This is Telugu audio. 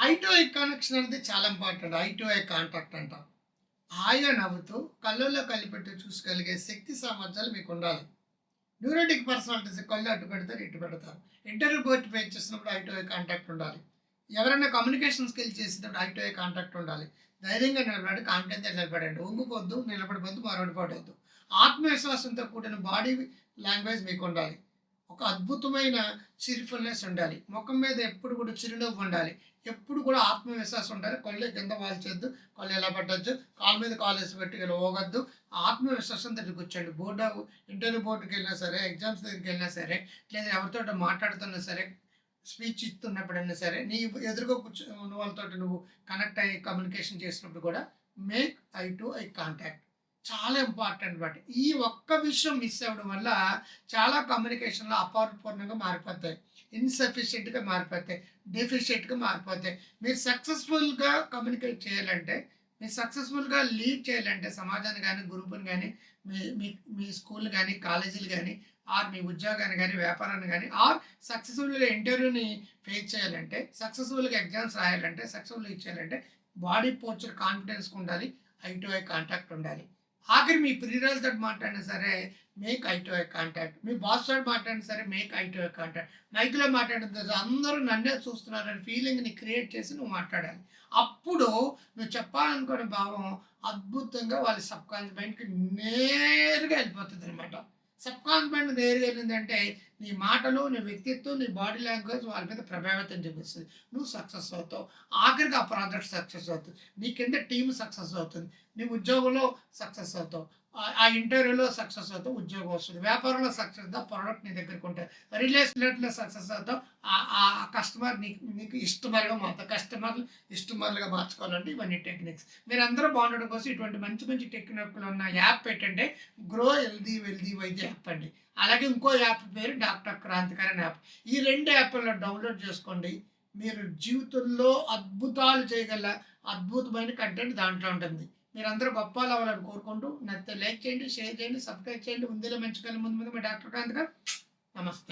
ఐ టు ఐ కనెక్షన్ అనేది చాలా important eye to eye contact అంట. హాయిగా నవ్వుతూ కళ్ళల్లో కలిపెట్టి చూసుకోగలిగే శక్తి సామర్థ్యాలు మీకు ఉండాలి. న్యూరోటిక్ పర్సనాలిటీస్ కళ్ళు అటు పెడతారు ఇటు పెడతారు. ఇంటర్వ్యూ బోర్డు పే చేసినప్పుడు ఐ టు ఐ కాంటాక్ట్ ఉండాలి. ఎవరైనా కమ్యూనికేషన్ స్కిల్ చేసినప్పుడు ఐ టు ఐ కాంటాక్ట్ ఉండాలి. ధైర్యంగా నిలబడి కాన్ఫిడెన్స్ నిలబడండి. ఉంగిపోద్దు నిలబడిపోద్దు మరొడిపోవద్దు ఆత్మవిశ్వాసంతో కూడిన బాడీ లాంగ్వేజ్ మీకు ఉండాలి. ఒక అద్భుతమైన చిరుఫుల్నెస్ ఉండాలి. ముఖం మీద ఎప్పుడు కూడా చిరునవ్వు ఉండాలి. ఎప్పుడు కూడా ఆత్మవిశ్వాసం ఉండాలి. కళ్ళు కింద వాల్చొద్దు కళ్ళు ఎలా పట్టవచ్చు కాళ్ళ మీద కాలు వేసి పెట్టి ఇలా పోగొద్దు. ఆత్మవిశ్వాసం దగ్గర కూర్చోండి బోర్డు ఇంటర్వ్యూ బోర్డుకి వెళ్ళినా సరే ఎగ్జామ్స్ దగ్గరికి వెళ్ళినా సరే లేదా ఎవరితో మాట్లాడుతున్నా సరే స్పీచ్ ఇస్తున్నప్పుడైనా సరే నీ ఎదురుగా కూర్చున్న వాళ్ళతో నువ్వు కనెక్ట్ అయ్యి కమ్యూనికేషన్ చేసినప్పుడు కూడా make eye to eye contact. చాలా ఇంపార్టెంట్ బట్ ఈ ఒక్క విషయం మిస్ అవ్వడం వల్ల చాలా కమ్యూనికేషన్లో అపరిపూర్ణంగా మారిపోతాయి. ఇన్సఫిషియెంట్గా మారిపోతాయి. డెఫిషియెంట్గా మారిపోతాయి. మీరు సక్సెస్ఫుల్గా కమ్యూనికేట్ చేయాలంటే మీరు సక్సెస్ఫుల్గా లీడ్ చేయాలంటే సమాజాన్ని కానీ గ్రూపుని కానీ మీ మీ మీ స్కూల్ కానీ కాలేజీలు కానీ ఆర్ మీ ఉద్యోగాన్ని కానీ వ్యాపారాన్ని కానీ ఆర్ సక్సెస్ఫుల్గా ఇంటర్వ్యూని ఫేస్ చేయాలంటే సక్సెస్ఫుల్గా ఎగ్జామ్స్ రాయాలంటే సక్సెస్ఫుల్గా ఇచ్చేయాలంటే బాడీ పోర్చర్ కాన్ఫిడెన్స్ ఉండాలి. ఐ టు ఐ కాంటాక్ట్ ఉండాలి. ఆఖరి మీ ప్రియురాలతో మాట్లాడినా సరే మేక్ ఐటో కాంటాక్ట్ మీ బాస్ తోటి మాట్లాడినా సరే మేక్ ఐటో కాంటాక్ట్ మైక్లో మాట్లాడిన అందరూ నన్నే చూస్తున్నారని ఫీలింగ్ని క్రియేట్ చేసి నువ్వు మాట్లాడాలి. అప్పుడు నువ్వు చెప్పాలనుకునే భావం అద్భుతంగా వాళ్ళ సబ్కాన్షియస్ మైండ్కి నేరుగా వెళ్ళిపోతుంది అనమాట సబ్ కాన్షియస్ నేరుగా వెళ్ళిందంటే నీ మాటలు నీ వ్యక్తిత్వం నీ బాడీ లాంగ్వేజ్ వాళ్ళ మీద ప్రభావితం చూపిస్తుంది. నువ్వు సక్సెస్ అవుతావు. ఆఖరికి ఆ ప్రాజెక్ట్ సక్సెస్ అవుతుంది. నీ కింద టీం సక్సెస్ అవుతుంది. నీ ఉద్యోగంలో సక్సెస్ అవుతావు. ఆ ఇంటర్వ్యూలో సక్సెస్ అవుతావు ఉద్యోగం వస్తుంది. వ్యాపారంలో సక్సెస్ అవుతావు ప్రోడక్ట్ నీ దగ్గరకు ఉంటుంది రిలేషన్లో సక్సెస్ అవుతావు ఆ కస్టమర్ నీకు నీకు ఇష్టమర్గా మారుతావు కస్టమర్లు ఇష్టమర్లుగా మార్చుకోవాలంటే ఇవన్నీ టెక్నిక్స్ మీరు అందరూ బాగుండడం కోసం ఇటువంటి మంచి మంచి టెక్నిక్లు ఉన్న యాప్ ఏంటంటే గ్రో హెల్దీ వెల్దీ వైద్య యాప్ అండి. అలాగే ఇంకో యాప్ పేరు డాక్టర్ క్రాంతికరణ యాప్. ఈ రెండు యాప్లను డౌన్లోడ్ చేసుకోండి. మీరు జీవితంలో అద్భుతాలు చేయగల అద్భుతమైన కంటెంట్ దాంట్లో ఉంటుంది. మీరందరూ గొప్ప అవ్వాలని కోరుకుంటూ నచ్చితే లైక్ చేయండి షేర్ చేయండి సబ్స్క్రైబ్ చేయండి. ముందులో మంచి ముందు ముందు మీ డాక్టర్ కాంత్ గారు. నమస్తే.